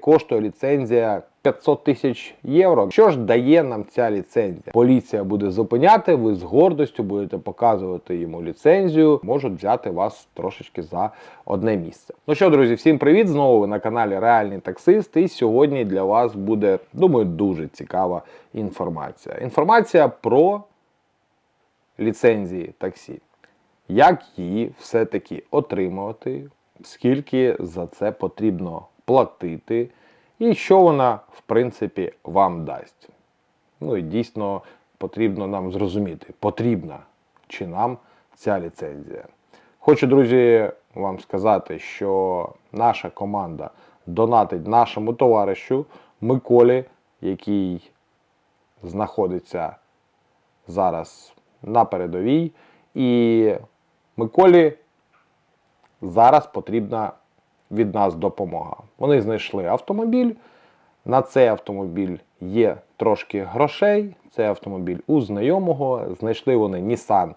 Коштує ліцензія 500 тисяч євро. Що ж дає нам ця ліцензія? Поліція буде зупиняти, ви з гордостю будете показувати йому ліцензію, можуть взяти вас трошечки за одне місце. Ну що, друзі, всім привіт! Знову ви на каналі Реальний таксист. І сьогодні для вас буде, думаю, дуже цікава інформація. Інформація про ліцензії таксі. Як її все-таки отримувати, скільки за це потрібно платити, і що вона, в принципі, вам дасть. Ну і дійсно потрібно нам зрозуміти, потрібна чи нам ця ліцензія. Хочу, друзі, вам сказати, що наша команда донатить нашому товаришу Миколі, який знаходиться зараз на передовій. І Миколі зараз потрібна від нас допомога. Вони знайшли автомобіль. На цей автомобіль є трошки грошей. Це автомобіль у знайомого. Знайшли вони Nissan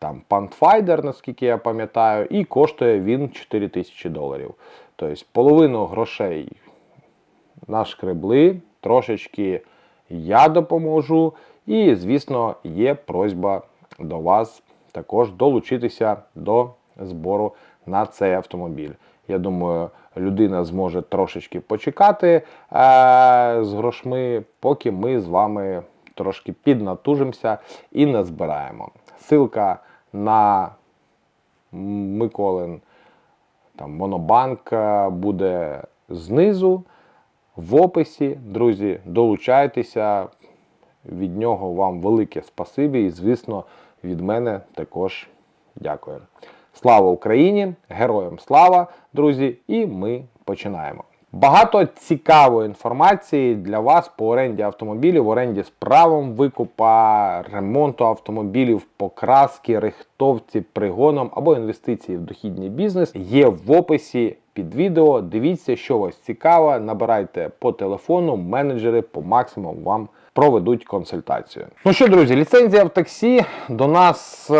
там Pathfinder, наскільки я пам'ятаю, і коштує він 4 тисячі доларів. Тобто половину грошей нашкребли, трошечки я допоможу. І, звісно, є просьба до вас також долучитися до збору на цей автомобіль. Я думаю, людина зможе трошечки почекати е- з грошми, поки ми з вами трошки піднатужимося і назбираємо. Силка на Миколин там, Монобанк е, буде знизу в описі. Друзі, долучайтеся. Від нього вам велике спасибі і, звісно, від мене також дякую. Слава Україні! Героям слава, друзі! І ми починаємо. Багато цікавої інформації для вас по оренді автомобілів, оренді з правом викупа, ремонту автомобілів, покраски, рихтовці, пригоном або інвестиції в дохідний бізнес є в описі під відео. Дивіться, що вас цікаво. Набирайте по телефону, менеджери по максимуму вам проведуть консультацію. Ну що, друзі, ліцензія в таксі до нас, е,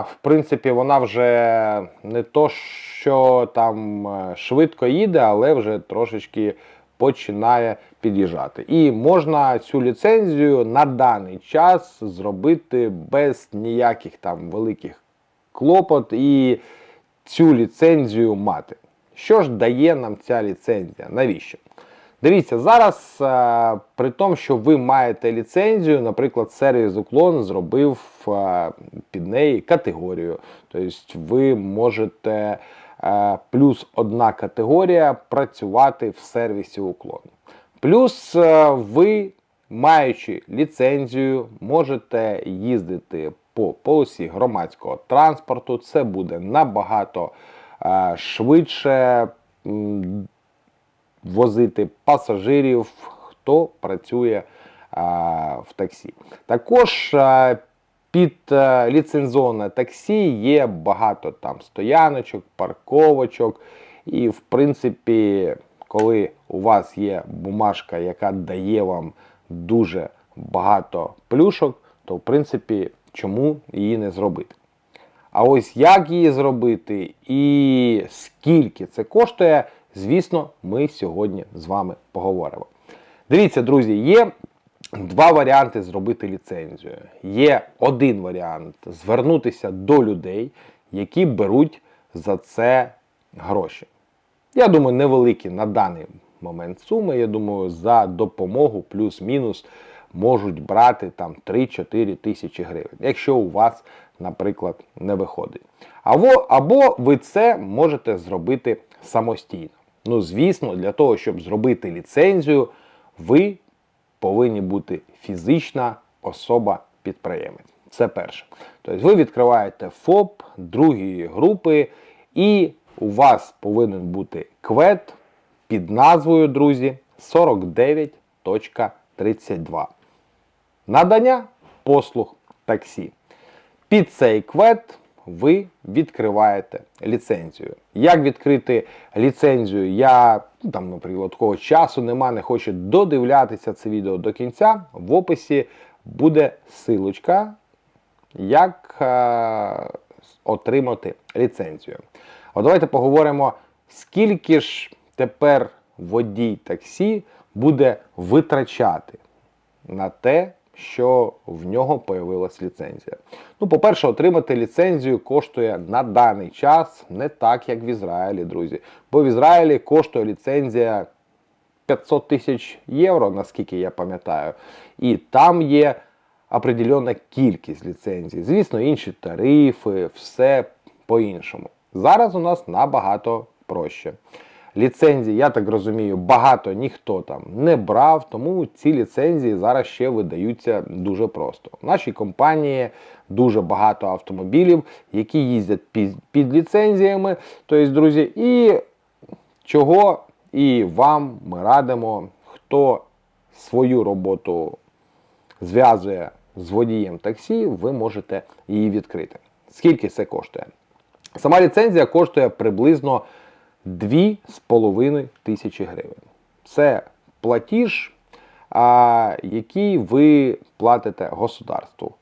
в принципі, вона вже не то, що там е, швидко їде, але вже трошечки починає під'їжджати. І можна цю ліцензію на даний час зробити без ніяких там великих клопот і цю ліцензію мати. Що ж дає нам ця ліцензія? Навіщо? Дивіться, зараз, е, при тому, що ви маєте ліцензію, наприклад, сервіс уклон зробив е, під неї категорію. Тобто ви можете е, плюс одна категорія працювати в сервісі уклон. Плюс ви, маючи ліцензію, можете їздити по полосі громадського транспорту. Це буде набагато швидше. возити пасажирів, хто працює в таксі. Також під ліцензоване таксі є багато там стояночок, парковочок. І, в принципі, коли у вас є бумажка, яка дає вам дуже багато плюшок, то в принципі чому її не зробити? А ось як її зробити і скільки це коштує, звісно, ми сьогодні з вами поговоримо. Дивіться, друзі, є два варіанти зробити ліцензію. Є один варіант звернутися до людей, які беруть за це гроші. Я думаю, невеликі на даний момент суми. Я думаю, за допомогу плюс-мінус можуть брати там 3-4 тисячі гривень, якщо у вас, наприклад, не виходить. Або, або ви це можете зробити самостійно. Ну, звісно, для того, щоб зробити ліцензію, ви повинні бути фізична особа-підприємець. Це перше. Тобто ви відкриваєте ФОП другої групи, і у вас повинен бути квет під назвою, друзі, 49.32. Надання послуг таксі. Під цей квет ви відкриваєте ліцензію. Як відкрити ліцензію? Я ну, там, наприклад, такого часу нема, не хочу додивлятися це відео до кінця. В описі буде силочка, як е, отримати ліцензію. От давайте поговоримо, скільки ж тепер водій таксі буде витрачати на те, що в нього появилась ліцензія. Ну, по-перше, отримати ліцензію коштує на даний час не так, як в Ізраїлі, друзі. Бо в Ізраїлі коштує ліцензія 500 тисяч євро, наскільки я пам'ятаю. І там є определенна кількість ліцензій. Звісно, інші тарифи, все по-іншому. Зараз у нас набагато проще. Ліцензії, я так розумію, багато ніхто там не брав, тому ці ліцензії зараз ще видаються дуже просто. В нашій компанії дуже багато автомобілів, які їздять під, під ліцензіями. Тобто, друзі, і чого і вам ми радимо, хто свою роботу зв'язує з водієм таксі, ви можете її відкрити. Скільки це коштує? Сама ліцензія коштує приблизно 2,5 тисячі гривень. Це платіж, який ви платите государству.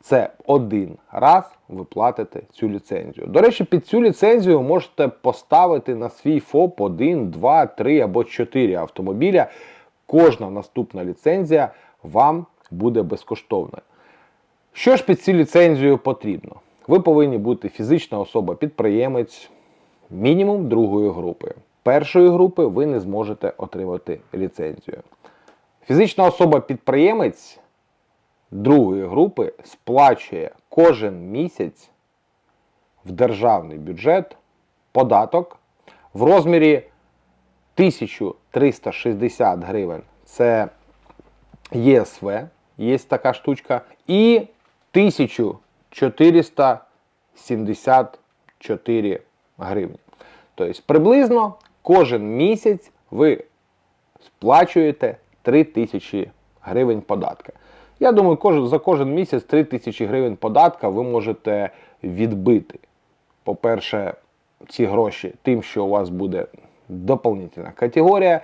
Це один раз ви платите цю ліцензію. До речі, під цю ліцензію можете поставити на свій ФОП 1, 2, 3 або 4 автомобіля. Кожна наступна ліцензія вам буде безкоштовною. Що ж під цю ліцензію потрібно? Ви повинні бути фізична особа-підприємець мінімум другої групи. Першої групи ви не зможете отримати ліцензію. Фізична особа-підприємець другої групи сплачує кожен місяць в державний бюджет податок в розмірі 1360 гривень. Це ЄСВ, є така штучка, і 1474 гривні. Тобто приблизно кожен місяць ви сплачуєте 3000 гривень податка. Я думаю, за кожен місяць 3000 гривень податка ви можете відбити. По-перше, ці гроші тим, що у вас буде доповнительна категорія,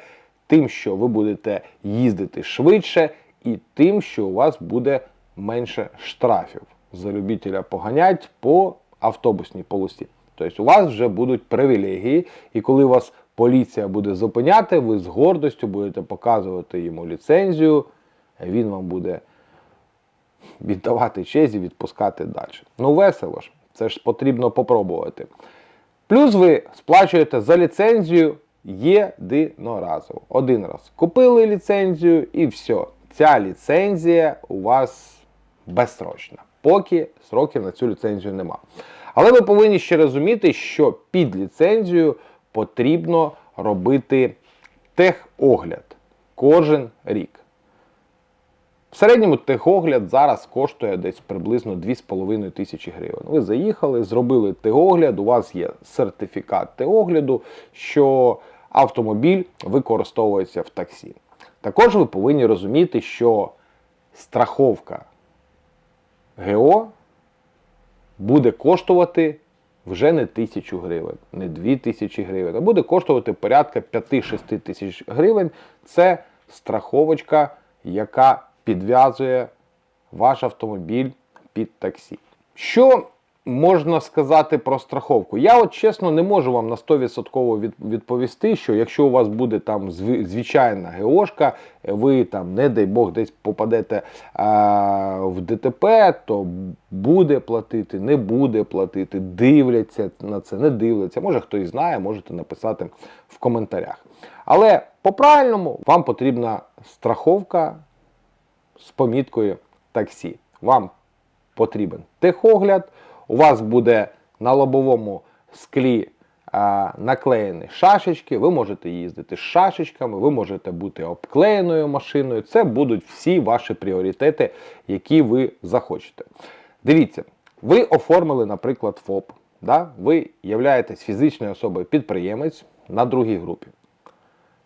тим, що ви будете їздити швидше, і тим, що у вас буде менше штрафів за любителя поганять по автобусній полосі. Тобто у вас вже будуть привілегії, і коли вас поліція буде зупиняти, ви з гордостю будете показувати йому ліцензію, він вам буде віддавати честь і відпускати далі. Ну весело ж, це ж потрібно попробувати. Плюс ви сплачуєте за ліцензію єдиноразово. Один раз купили ліцензію і все. Ця ліцензія у вас безсрочна, поки сроків на цю ліцензію нема. Але ви повинні ще розуміти, що під ліцензію потрібно робити техогляд кожен рік. В середньому техогляд зараз коштує десь приблизно 2,5 тисячі гривень. Ви заїхали, зробили техогляд, у вас є сертифікат техогляду, що автомобіль використовується в таксі. Також ви повинні розуміти, що страховка ГО буде коштувати вже не тисячу гривень, не дві тисячі гривень, а буде коштувати порядка 5-6 тисяч гривень. Це страховочка, яка підв'язує ваш автомобіль під таксі. Що можна сказати про страховку? Я от чесно не можу вам на 100% відповісти, що якщо у вас буде там звичайна ГОшка, ви там, не дай Бог, десь попадете а, в ДТП, то буде платити, не буде платити, дивляться на це, не дивляться. Може хтось знає, можете написати в коментарях. Але по-правильному вам потрібна страховка з поміткою таксі. Вам потрібен техогляд, у вас буде на лобовому склі а, наклеєні шашечки, ви можете їздити з шашечками, ви можете бути обклеєною машиною. Це будуть всі ваші пріоритети, які ви захочете. Дивіться, ви оформили, наприклад, ФОП. Да? Ви являєтесь фізичною особою підприємець на другій групі.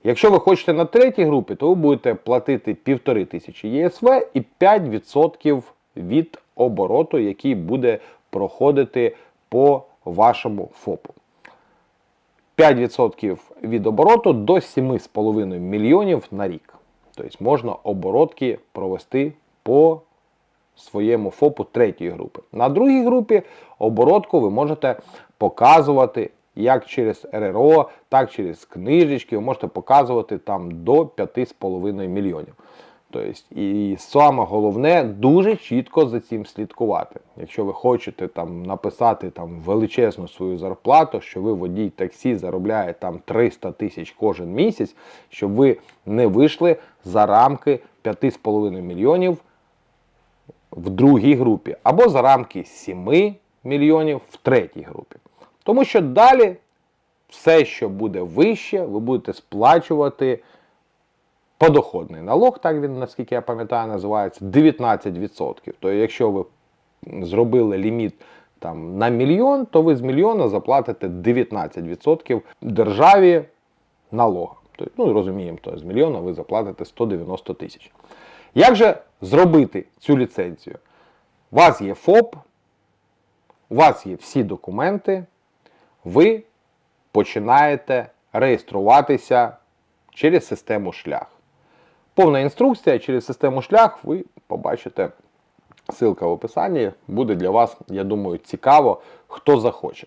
Якщо ви хочете на третій групі, то ви будете платити 1500 ЄСВ і 5% від обороту, який буде проходити по вашому ФОПу. 5% від обороту до 7,5 мільйонів на рік. Тобто можна оборотки провести по своєму ФОПу третьої групи. На другій групі оборотку ви можете показувати як через РРО, так через книжечки, ви можете показувати там до 5,5 мільйонів. Тобто, і саме головне дуже чітко за цим слідкувати. Якщо ви хочете там написати там величезну свою зарплату, що ви водій таксі заробляє там 300 тисяч кожен місяць, щоб ви не вийшли за рамки 5,5 мільйонів в другій групі, або за рамки 7 мільйонів в третій групі. Тому що далі все, що буде вище, ви будете сплачувати подоходний налог, так він, наскільки я пам'ятаю, називається 19%. Тобто, якщо ви зробили ліміт там, на мільйон, то ви з мільйона заплатите 19% державі налога. Тобто, ну, розуміємо, то з мільйона ви заплатите 190 тисяч. Як же зробити цю ліцензію? У вас є ФОП, у вас є всі документи, ви починаєте реєструватися через систему шлях. Повна інструкція через систему шлях ви побачите. Ссылка в описанні буде для вас, я думаю, цікаво, хто захоче.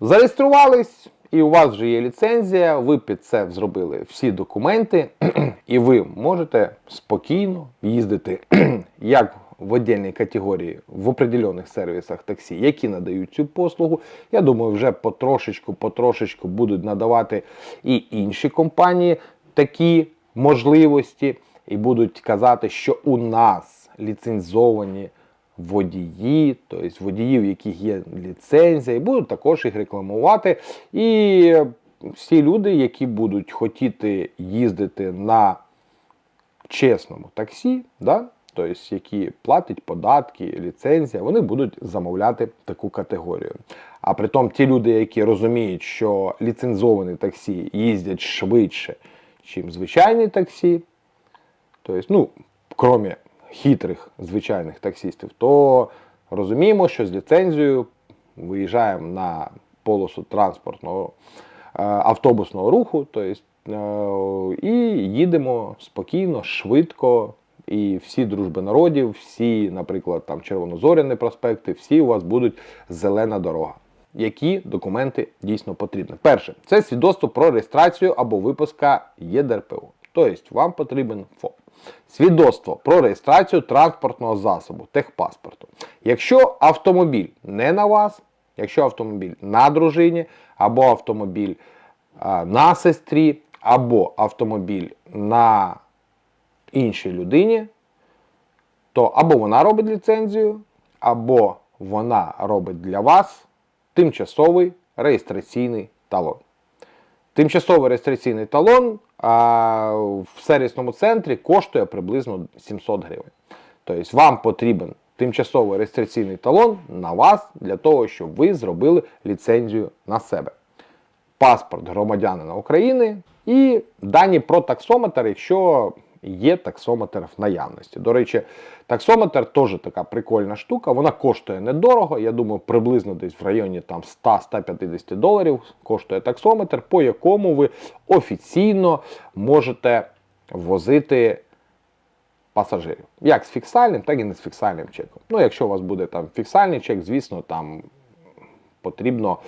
Зареєструвались, і у вас вже є ліцензія, ви під це зробили всі документи, і ви можете спокійно їздити як в отдельній категорії в определених сервісах таксі, які надають цю послугу. Я думаю, вже потрошечку, потрошечку будуть надавати і інші компанії такі можливості, і будуть казати, що у нас ліцензовані водії, тобто водіїв, яких є ліцензія, і будуть також їх рекламувати. І всі люди, які будуть хотіти їздити на чесному таксі, да, тобто які платять податки, ліцензія, вони будуть замовляти таку категорію. А при тому ті люди, які розуміють, що ліцензовані таксі їздять швидше, ніж звичайні таксі, тобто, ну, крім хитрих звичайних таксістів, то розуміємо, що з ліцензією виїжджаємо на полосу транспортного е, автобусного руху, тобто, е, і їдемо спокійно, швидко. І всі дружби народів, всі, наприклад, там червонозоряні проспекти, всі у вас будуть зелена дорога. Які документи дійсно потрібні? Перше, це свідоцтво про реєстрацію або випуска ЄДРПО. Тобто вам потрібен ФОП. Свідоцтво про реєстрацію транспортного засобу, техпаспорту. Якщо автомобіль не на вас, якщо автомобіль на дружині, або автомобіль а, на сестрі, або автомобіль на іншій людині, то або вона робить ліцензію, або вона робить для вас тимчасовий реєстраційний талон. Тимчасовий реєстраційний талон а, в сервісному центрі коштує приблизно 700 гривень. Тобто вам потрібен тимчасовий реєстраційний талон на вас для того, щоб ви зробили ліцензію на себе. Паспорт громадянина України і дані про таксометр, якщо є таксометр в наявності. До речі, таксометр теж така прикольна штука. Вона коштує недорого. Я думаю, приблизно десь в районі там 100-150 доларів коштує таксометр, по якому ви офіційно можете возити. Пасажирів. Як з фіксальним, так і не з фіксальним чеком. Ну, якщо у вас буде там фіксальний чек, звісно, там потрібно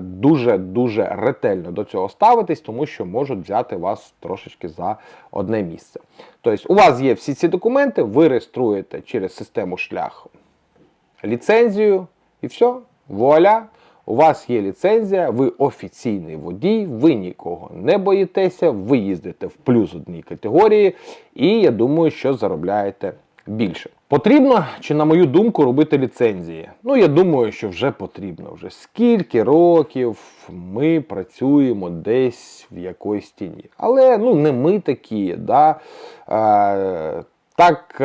дуже-дуже ретельно до цього ставитись, тому що можуть взяти вас трошечки за одне місце. Тобто, у вас є всі ці документи, ви реєструєте через систему шлях ліцензію і все, вуаля. У вас є ліцензія, ви офіційний водій, ви нікого не боїтеся, ви їздите в плюс одній категорії, і я думаю, що заробляєте більше. Потрібно, чи, на мою думку, робити ліцензії? Ну, я думаю, що вже потрібно. Вже скільки років ми працюємо десь в якоїсь тіні. Але ну, не ми такі. да? Так,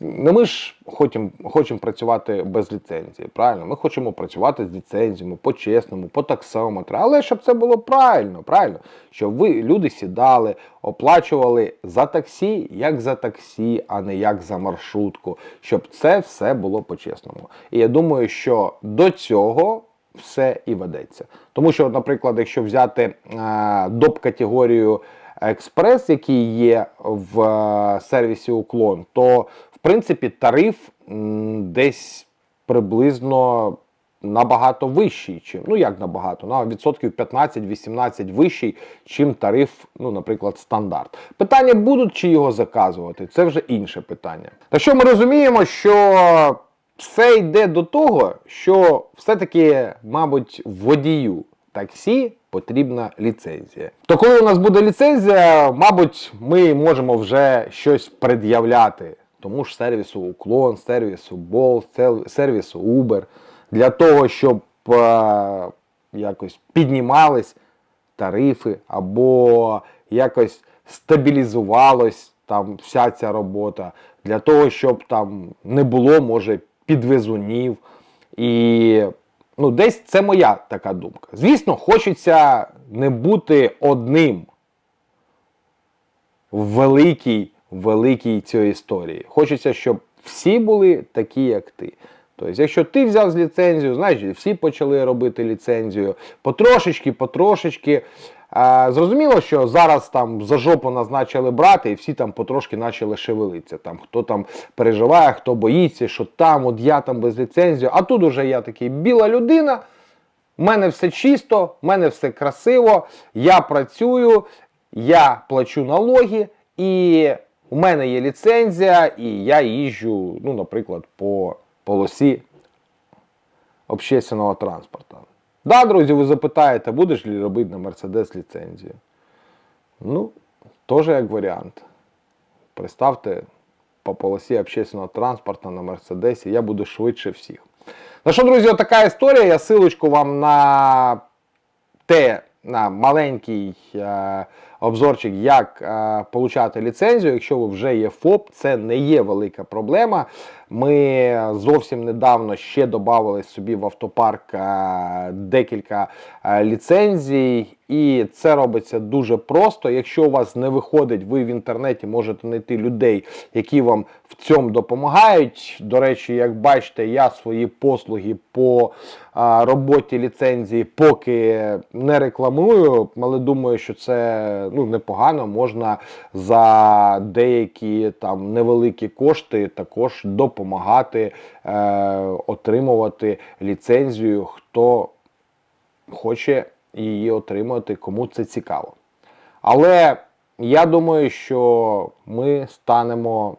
не ми ж хочемо хочемо працювати без ліцензії. Правильно, ми хочемо працювати з ліцензіями по-чесному, по таксометру. Але щоб це було правильно, правильно, щоб ви люди сідали, оплачували за таксі, як за таксі, а не як за маршрутку, щоб це все було по-чесному. І я думаю, що до цього. Все і ведеться. Тому що, наприклад, якщо взяти е, доп категорію експрес, який є в е, сервісі Уклон, то в принципі тариф десь приблизно набагато вищий, чим, ну як набагато, на відсотків 15-18 вищий, чим тариф, ну, наприклад, стандарт. Питання будуть чи його заказувати, це вже інше питання. Та що ми розуміємо, що все йде до того, що все-таки, мабуть, водію таксі потрібна ліцензія. То коли у нас буде ліцензія, мабуть, ми можемо вже щось пред'являти тому ж сервісу Уклон, сервісу Bolt, сервісу Uber, для того, щоб е, якось піднімались тарифи або якось стабілізувалась там вся ця робота, для того, щоб там не було, може, підвезунів. І ну, десь це моя така думка. Звісно, хочеться не бути одним в великій, великій цій історії. Хочеться, щоб всі були такі, як ти. Тобто, якщо ти взяв з ліцензію, значить всі почали робити ліцензію потрошечки, потрошечки. Зрозуміло, що зараз там за жопу нас почали брати, і всі там потрошки почали шевелитися. Там хто там переживає, хто боїться, що там, от я там без ліцензії. А тут уже я такий біла людина. У мене все чисто, в мене все красиво, я працюю, я плачу налоги, і у мене є ліцензія, і я їжджу, ну, наприклад, по полосі общественного транспорту. Да, друзі, ви запитаєте, будеш ли робити на Мерседес ліцензію? Ну, теж як варіант. Представте, по полосі общественного транспорту на Мерседесі, я буду швидше всіх. Ну що, друзі, така історія. Я силочку вам на те, на маленький е, обзорчик, як е, получати ліцензію. Якщо ви вже є ФОП, це не є велика проблема. Ми зовсім недавно ще додали собі в автопарк е, декілька е, ліцензій, і це робиться дуже просто. Якщо у вас не виходить, ви в інтернеті можете знайти людей, які вам в цьому допомагають. До речі, як бачите, я свої послуги по а, роботі ліцензії поки не рекламую, але думаю, що це ну, непогано. Можна за деякі там невеликі кошти також допомагати е, отримувати ліцензію, хто хоче її отримати, кому це цікаво. Але я думаю, що ми станемо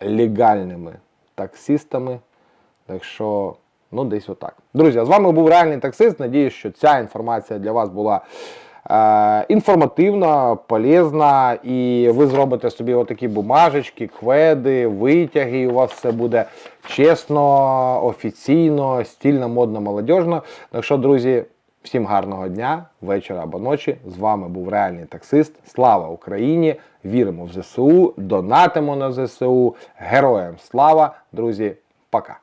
легальними таксистами. Так що, ну, десь отак. Друзі, а з вами був реальний таксист. Надіюсь, що ця інформація для вас була е, інформативна, полезна, і ви зробите собі отакі бумажечки, кведи, витяги, і у вас все буде чесно, офіційно, стільно, модно, молодіжно. Так що, друзі, всім гарного дня, вечора або ночі. З вами був реальний таксист. Слава Україні! Віримо в ЗСУ, донатимо на ЗСУ. Героям слава, друзі, пока!